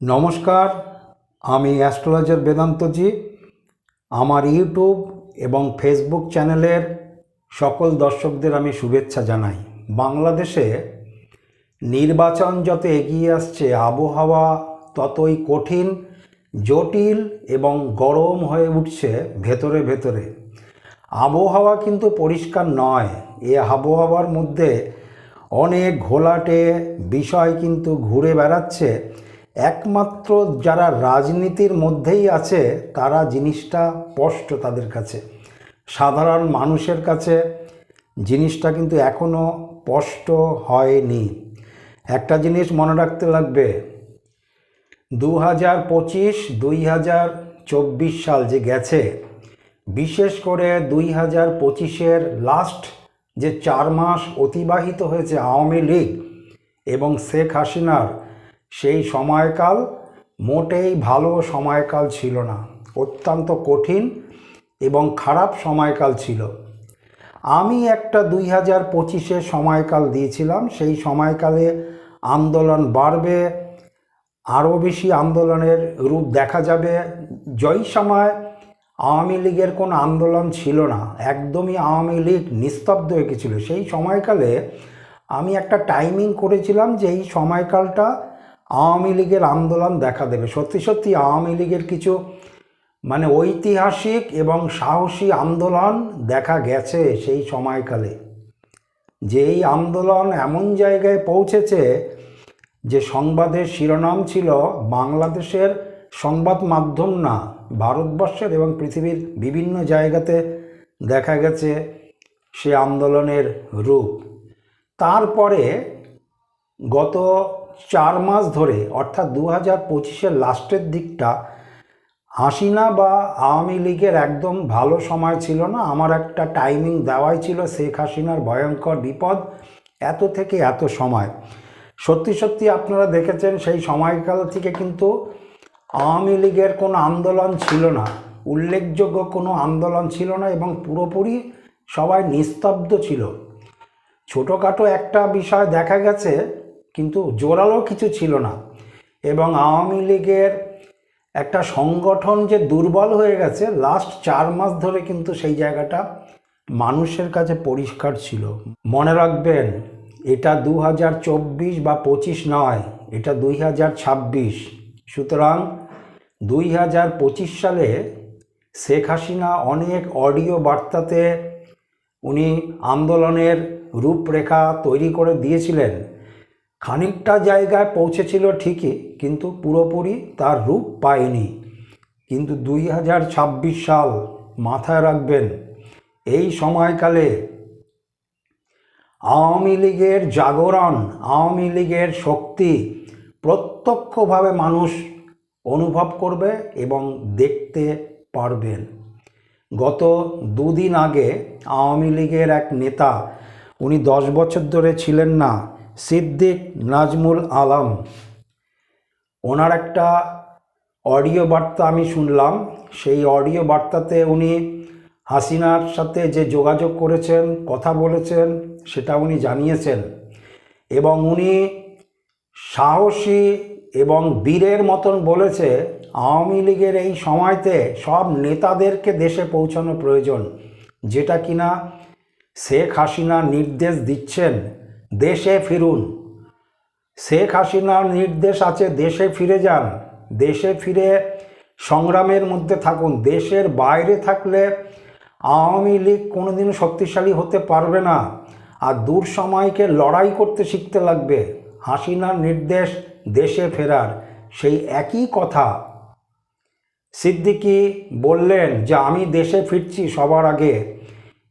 নমস্কার, আমি অ্যাস্ট্রোলজার বেদান্তজি। আমার ইউটিউব এবং ফেসবুক চ্যানেলের সকল দর্শকদের আমি শুভেচ্ছা জানাই। বাংলাদেশে নির্বাচন যত এগিয়ে আসছে, আবহাওয়া ততই কঠিন, জটিল এবং গরম হয়ে উঠছে ভেতরে ভেতরে। আবহাওয়া কিন্তু পরিষ্কার নয়। এ আবহাওয়ার মধ্যে অনেক ঘোলাটে বিষয় কিন্তু ঘুরে বেড়াচ্ছে। একমাত্র যারা রাজনীতির মধ্যেই আছে, তারা জিনিসটা স্পষ্ট তাদের কাছে। সাধারণ মানুষের কাছে জিনিসটা কিন্তু এখনও স্পষ্ট হয়নি। একটা জিনিস মনে রাখতে লাগবে দু হাজার পঁচিশ দুই হাজার চব্বিশ সাল যে গেছে, বিশেষ করে দুই হাজার পঁচিশের লাস্ট যে চার মাস অতিবাহিত হয়েছে আওয়ামী লীগ এবং শেখ হাসিনার সেই সময়কাল মোটেই ভালো সময়কাল ছিল না, অত্যন্ত কঠিন এবং খারাপ সময়কাল ছিল। আমি একটা দুই হাজার পঁচিশের সময়কাল দিয়েছিলাম, সেই সময়কালে আন্দোলন বাড়বে, আরও বেশি আন্দোলনের রূপ দেখা যাবে। জয় সময় আওয়ামী লীগের কোনো আন্দোলন ছিল না, একদমই আওয়ামী লীগ নিস্তব্ধ হয়ে গেছিল, সেই সময়কালে আমি একটা টাইমিং করেছিলাম যে এই সময়কালটা আওয়ামী লীগের আন্দোলন দেখা দেবে। সত্যি সত্যি আওয়ামী লীগের কিছু মানে ঐতিহাসিক এবং সাহসী আন্দোলন দেখা গেছে সেই সময়কালে। যে এই আন্দোলন এমন জায়গায় পৌঁছেছে যে সংবাদের শিরোনাম ছিল বাংলাদেশের সংবাদ মাধ্যম না, ভারতবর্ষের এবং পৃথিবীর বিভিন্ন জায়গাতে দেখা গেছে সে আন্দোলনের রূপ। তারপরে গত চার মাস ধরে, অর্থাৎ দু হাজার পঁচিশের লাস্টের দিকটা, হাসিনা বা আওয়ামী লীগের একদম ভালো সময় ছিল না। আমার একটা টাইমিং দেওয়াই ছিল শেখ হাসিনার ভয়ঙ্কর বিপদ। এত থেকে এত সময়। সত্যি সত্যি আপনারা দেখেছেন সেই সময়কাল থেকে কিন্তু আওয়ামী লীগের কোনো আন্দোলন ছিল না। উল্লেখযোগ্য কোনো আন্দোলন ছিল না এবং পুরোপুরি সবাই নিস্তব্ধ ছিল। ছোটোখাটো একটা বিষয় দেখা গেছে কিন্তু জোরালো কিছু ছিল না। এবং আওয়ামী লীগের একটা সংগঠন যে দুর্বল হয়ে গেছে লাস্ট চার মাস ধরে কিন্তু সেই জায়গাটা মানুষের কাছে পরিষ্কার ছিল। মনে রাখবেন, এটা দু হাজার চব্বিশ বা পঁচিশ নয়, এটা দুই হাজার ছাব্বিশ। সুতরাং দুই হাজার পঁচিশ সালে শেখ হাসিনা অনেক অডিও বার্তাতে উনি আন্দোলনের রূপরেখা তৈরি করে দিয়েছিলেন। খানিকটা জায়গায় পৌঁছেছিল ঠিকই, কিন্তু পুরোপুরি তার রূপ পায়নি। কিন্তু দুই হাজার ছাব্বিশ সাল মাথায় রাখবেন, এই সময়কালে আওয়ামী লীগের জাগরণ, আওয়ামী লীগের শক্তি প্রত্যক্ষভাবে মানুষ অনুভব করবে এবং দেখতে পারবেন। গত দুদিন আগে আওয়ামী লীগের এক নেতা, উনি দশ বছর ধরে ছিলেন না সিদ্দিক নাজমুল আলম। ওনার একটা অডিও বার্তা আমি শুনলাম। সেই অডিও বার্তাতে উনি হাসিনার সাথে যে যোগাযোগ করেছেন, কথা বলেছেন, সেটা উনি জানিয়েছেন। এবং উনি সাহসী এবং বীরের মতন বলেছে, আওয়ামী লীগের এই সময়তে সব নেতাদেরকে দেশে পৌঁছানো প্রয়োজন, যেটা কিনা শেখ হাসিনা নির্দেশ দিচ্ছেন। দেশে ফিরুন। শেখ হাসিনার নির্দেশ আছে, দেশে ফিরে যান। দেশে ফিরে সংগ্রামের মধ্যে থাকুন। দেশের বাইরে থাকলে আওয়ামী লীগ কোনোদিন শক্তিশালী হতে পারবে না। আর দূর সময়কে লড়াই করতে শিখতে লাগবে। হাসিনার নির্দেশ দেশে ফেরার। সেই একই কথা সিদ্দিকি বললেন যে, আমি দেশে ফিরছি সবার আগে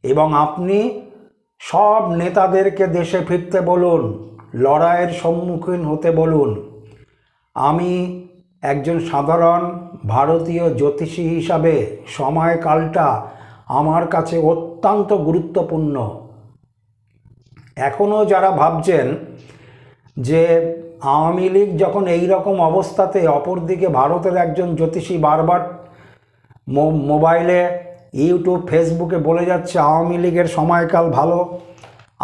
এবং আপনি সব নেতাদেরকে দেশে ফিরতে বলুন, লড়াইয়ের সম্মুখীন হতে বলুন। আমি একজন সাধারণ ভারতীয় জ্যোতিষী হিসাবে সময়কালটা আমার কাছে অত্যন্ত গুরুত্বপূর্ণ। এখনও যারা ভাবছেন যে আওয়ামী লীগ যখন এই রকম অবস্থাতে অপরদিকে ভারতের একজন জ্যোতিষী বারবার মোবাইলে ইউটিউব ফেসবুকে বলে যাচ্ছে, আওয়ামী লীগের সময়কাল ভালো,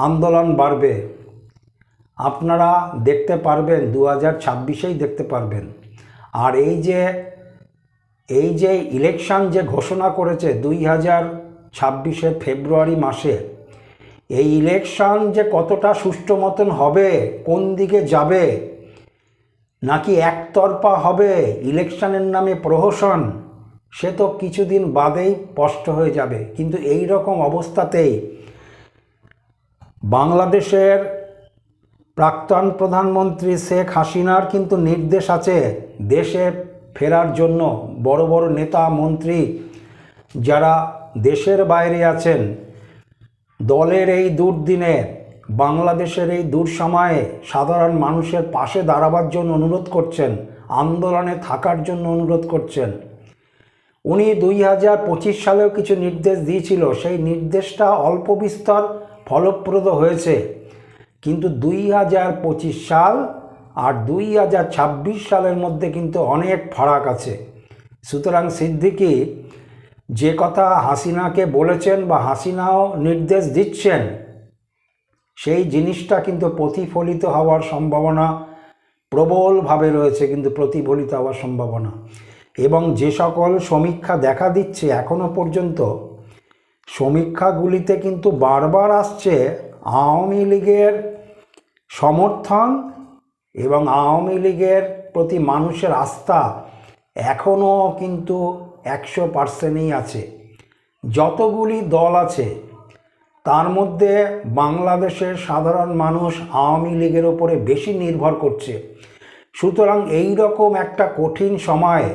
আন্দোলন বাড়বে। আপনারা দেখতে পারবেন দু হাজার ছাব্বিশেই দেখতে পারবেন। আর এই যে এই যে ইলেকশন যে ঘোষণা করেছে দুই হাজার ছাব্বিশে ফেব্রুয়ারি মাসে, এই ইলেকশন যে কতটা সুষ্ঠু মতন হবে, কোন দিকে যাবে, নাকি একতরফা হবে ইলেকশানের নামে প্রহসন সে তো কিছুদিন বাদেই স্পষ্ট হয়ে যাবে। কিন্তু এই রকম অবস্থাতেই বাংলাদেশের প্রাক্তন প্রধানমন্ত্রী শেখ হাসিনার কিন্তু নির্দেশ আছে দেশে ফেরার জন্য। বড় বড় নেতা, মন্ত্রী যারা দেশের বাইরে আছেন, দলের এই দুর্দিনে, বাংলাদেশের এই দুঃসময়ে সাধারণ মানুষের পাশে দাঁড়াবার জন্য অনুরোধ করছেন, আন্দোলনে থাকার জন্য অনুরোধ করছেন। উনি দুই হাজার পঁচিশ সালেও কিছু নির্দেশ দিয়েছিল। সেই নির্দেশটা অল্প বিস্তর ফলপ্রদ হয়েছে। কিন্তু দুই হাজার পঁচিশ সাল আর দুই হাজার ছাব্বিশ সালের মধ্যে কিন্তু অনেক ফারাক আছে। সুতরাং সিদ্দিকি যে কথা হাসিনাকে বলেছেন বা হাসিনাও নির্দেশ দিচ্ছেন, সেই জিনিসটা কিন্তু প্রতিফলিত হওয়ার সম্ভাবনা প্রবলভাবে রয়েছে, কিন্তু প্রতিফলিত হওয়ার সম্ভাবনা। এবং যে সকল সমীক্ষা দেখা দিচ্ছে এখনও পর্যন্ত, সমীক্ষাগুলিতে কিন্তু বারবার আসছে আওয়ামী লীগের সমর্থন এবং আওয়ামী লীগের প্রতি মানুষের আস্থা এখনও কিন্তু একশো পার্সেন্টই আছে। যতগুলি দল আছে, তার মধ্যে বাংলাদেশের সাধারণ মানুষ আওয়ামী লীগের ওপরে বেশি নির্ভর করছে। সুতরাং এই রকম একটা কঠিন সময়ে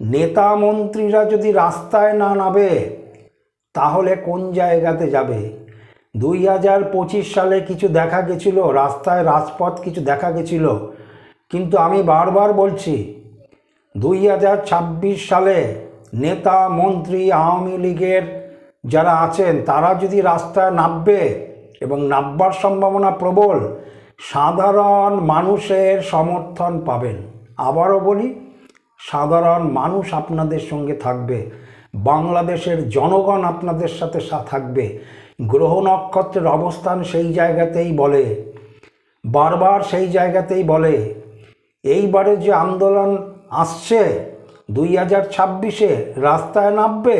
নেতা মন্ত্রীরা যদি রাস্তায় না নামে, তাহলে কোন জায়গাতে যাবে? দুই হাজার পঁচিশ সালে কিছু দেখা গেছিল, রাস্তায় রাজপথ কিছু দেখা গেছিল। কিন্তু আমি বারবার বলছি, দুই হাজার ছাব্বিশ সালে নেতা মন্ত্রী আওয়ামী লীগের যারা আছেন, তারা যদি রাস্তায় নামবে এবং নামবার সম্ভাবনা প্রবল, সাধারণ মানুষের সমর্থন পাবেন। আবারও বলি সাধারণ মানুষ আপনাদের সঙ্গে থাকবে, বাংলাদেশের জনগণ আপনাদের সাথে থাকবে। গ্রহ নক্ষত্রের অবস্থান সেই জায়গাতেই বলে, বারবার সেই জায়গাতেই বলে, এইবারে যে আন্দোলন আসছে, দুই হাজার ছাব্বিশে রাস্তায় নামবে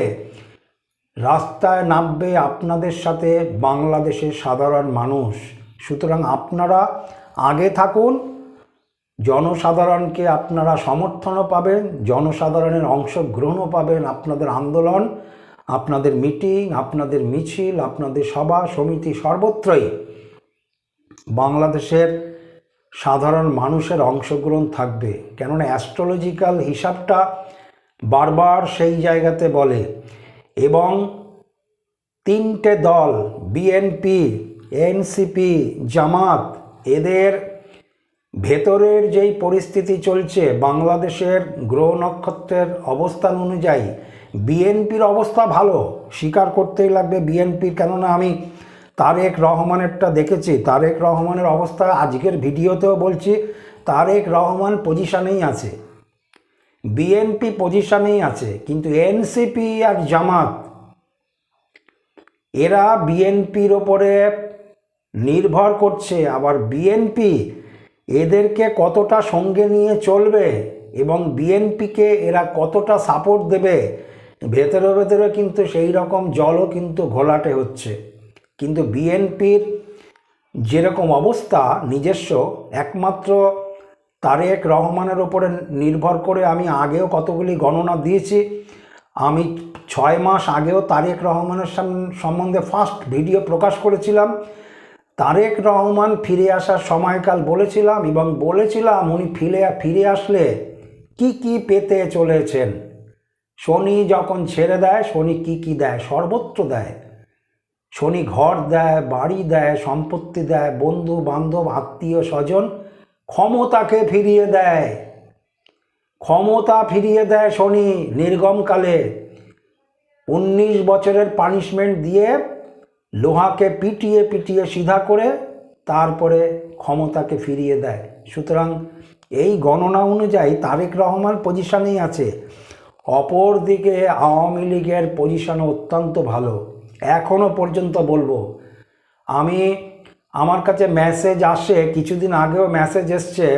রাস্তায় নামবে আপনাদের সাথে বাংলাদেশের সাধারণ মানুষ। সুতরাং আপনারা আগে থাকুন জনসাধারণকে আপনারা সমর্থনও পাবেন, জনসাধারণের অংশগ্রহণও পাবেন আপনাদের আন্দোলন, আপনাদের মিটিং, আপনাদের মিছিল, আপনাদের সভা, সমিতি সর্বত্রই বাংলাদেশের সাধারণ মানুষের অংশগ্রহণ থাকবে। কেননা অ্যাস্ট্রোলজিক্যাল হিসাবটা বারবার সেই জায়গাতে বলে। এবং তিনটে দল, বিএনপি, এনসিপি, জামাত, এদের ভেতরের যেই পরিস্থিতি চলছে, বাংলাদেশের গ্রহ নক্ষত্রের অবস্থান অনুযায়ী, বিএনপির অবস্থা ভালো, স্বীকার করতেই লাগবে বিএনপির। কেননা আমি তারেক রহমানেরটা দেখেছি, তারেক রহমানের অবস্থা আজকের ভিডিওতেও বলছি, তারেক রহমান পজিশনেই আছে। বিএনপি পজিশনেই আছে, কিন্তু এনসিপি আর জামাত, এরা বিএনপির ওপরে নির্ভর করছে, আবার বিএনপি এদেরকে কতটা সঙ্গে নিয়ে চলবে এবং বিএনপিকে এরা কতটা সাপোর্ট দেবে? ভেতরে ভেতরে কিন্তু সেই রকম জলও কিন্তু ঘোলাটে হচ্ছে। কিন্তু বিএনপির যেরকম অবস্থা, নিজস্ব, একমাত্র তারেক রহমানের ওপরে নির্ভর করে আমি আগেও কতগুলি গণনা দিয়েছি। আমি ছয় মাস আগেও তারেক রহমানের সম্বন্ধে ফার্স্ট ভিডিও প্রকাশ করেছিলাম। তারেক রহমান ফিরে আসার সময়কাল বলেছিলাম এবং বলেছিলাম উনি ফিরে ফিরে আসলে কি কি পেতে চলেছেন? শনি যখন ছেড়ে দেয়, শনি কি কি দেয়? সর্বত্র দেয়। শনি ঘর দেয়, বাড়ি দেয়, সম্পত্তি দেয় বন্ধু বান্ধব আত্মীয় স্বজন ক্ষমতাকে ফিরিয়ে দেয়। ক্ষমতা ফিরিয়ে দেয় শনি নির্গমকালে। উনিশ বছরের পানিশমেন্ট দিয়ে লোহাকে পিটিয়ে পিটিয়ে সিধা করে তারপরে ক্ষমতাকে ফিরিয়ে দেয়। সুতরাং এই গণনা অনুযায়ী তারেক রহমান পজিশনেই আছে। অপর দিকে আওয়ামী লীগের পজিশন অত্যন্ত ভালো। এখনও পর্যন্ত বলব, আমি আমার কাছে মেসেজ আসে, কিছুদিন আগেও মেসেজ এসছে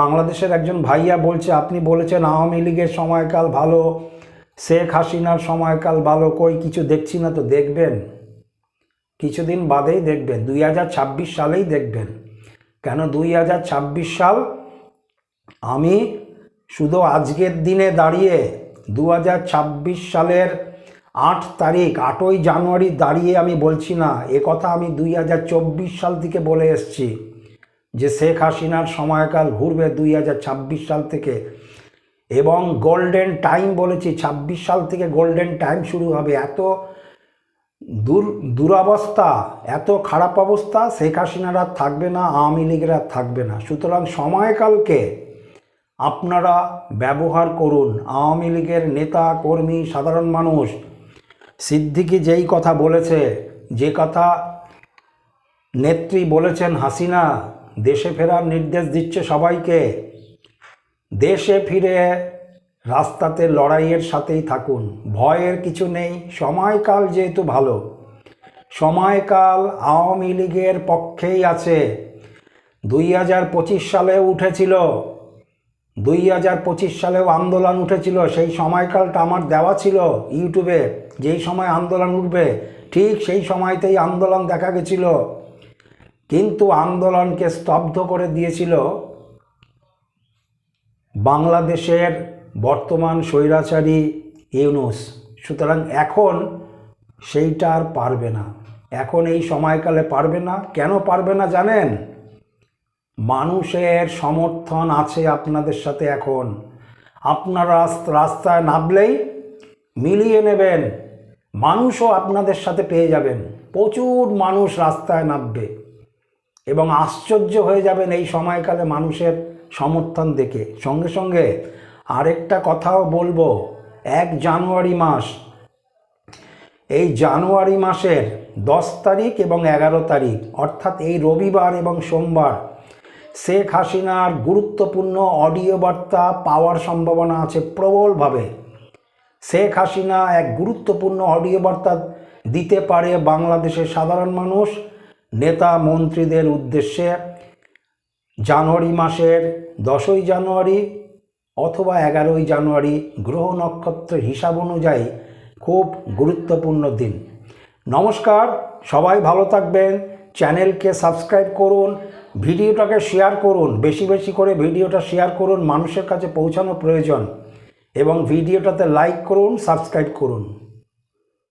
বাংলাদেশের একজন ভাইয়া বলছে, আপনি বলেছেন আওয়ামী লীগের সময়কাল ভালো। শেখ হাসিনার সময়কাল ভালো কই কিছু দেখছি না তো দেখবেন। কিছুদিন বাদেই দেখবেন, দুই হাজার ছাব্বিশ সালেই দেখবেন। কেন দুই হাজার ছাব্বিশ সাল? আমি শুধু আজকের দিনে দাঁড়িয়ে দু হাজার ছাব্বিশ সালের আট তারিখ, আটই জানুয়ারি দাঁড়িয়ে আমি বলছি না, এ কথা আমি দুই হাজার চব্বিশ সাল থেকে বলে এসছি যে শেখ হাসিনার সময়কাল ঘুরবে দুই হাজার ছাব্বিশ সাল থেকে। এবং গোল্ডেন টাইম বলেছি, ছাব্বিশ সাল থেকে গোল্ডেন টাইম শুরু হবে। এত দূর, দুরাবস্থা, এত খারাপ অবস্থা, শেখ হাসিনার থাকবে না, আওয়ামী লীগের আর থাকবে না। সুতরাং সময়কালকে আপনারা ব্যবহার করুন। আওয়ামী লীগের নেতা, কর্মী, সাধারণ মানুষ, সিদ্দিকি যেই কথা বলেছে, যে কথা নেত্রী বলেছেন, হাসিনা দেশে ফেরার নির্দেশ দিচ্ছে সবাইকে দেশে ফিরে রাস্তাতে লড়াইয়ের সাথেই থাকুন। ভয়ের কিছু নেই। সময়কাল যেহেতু ভালো, সময়কাল আওয়ামী লীগের পক্ষেই আছে। দুই হাজার পঁচিশ সালে উঠেছিল, দুই হাজার পঁচিশ সালেও আন্দোলন উঠেছিল। সেই সময়কালটা আমার দেওয়া ছিল ইউটিউবে। যেই সময় আন্দোলন উঠবে, ঠিক সেই সময়তেই আন্দোলন দেখা গেছিল। কিন্তু আন্দোলনকে স্তব্ধ করে দিয়েছিল বাংলাদেশের বর্তমান স্বৈরাচারী ইউনুস। সুতরাং এখন সেইটা আর পারবে না। এখন এই সময়কালে পারবে না। কেন পারবে না জানেন? মানুষের সমর্থন আছে আপনাদের সাথে এখন। আপনারা রাস্তায় নামলেই মিলিয়ে নেবেন। মানুষও আপনাদের সাথে পেয়ে যাবেন। প্রচুর মানুষ রাস্তায় নামবে। এবং আশ্চর্য হয়ে যাবেন এই সময়কালে মানুষের সমর্থন দেখে। সঙ্গে সঙ্গে আরেকটা কথাও বলব, এক জানুয়ারি মাস। এই জানুয়ারি মাসের দশ তারিখ এবং এগারো তারিখ, অর্থাৎ এই রবিবার এবং সোমবার, শেখ হাসিনার গুরুত্বপূর্ণ অডিও বার্তা পাওয়ার সম্ভাবনা আছে প্রবলভাবে। শেখ হাসিনা এক গুরুত্বপূর্ণ অডিও বার্তা দিতে পারে বাংলাদেশের সাধারণ মানুষ, নেতা মন্ত্রীদের উদ্দেশ্যে। জানুয়ারি মাসের দশই জানুয়ারি অথবা এগারোই জানুয়ারি গ্রহ নক্ষত্রের হিসাব অনুযায়ী খুব গুরুত্বপূর্ণ দিন। নমস্কার, সবাই ভালো থাকবেন, চ্যানেলকে সাবস্ক্রাইব করুন, ভিডিওটাকে শেয়ার করুন, বেশি বেশি করে ভিডিওটা শেয়ার করুন, মানুষের কাছে পৌঁছানো প্রয়োজন এবং ভিডিওটাতে লাইক করুন, সাবস্ক্রাইব করুন।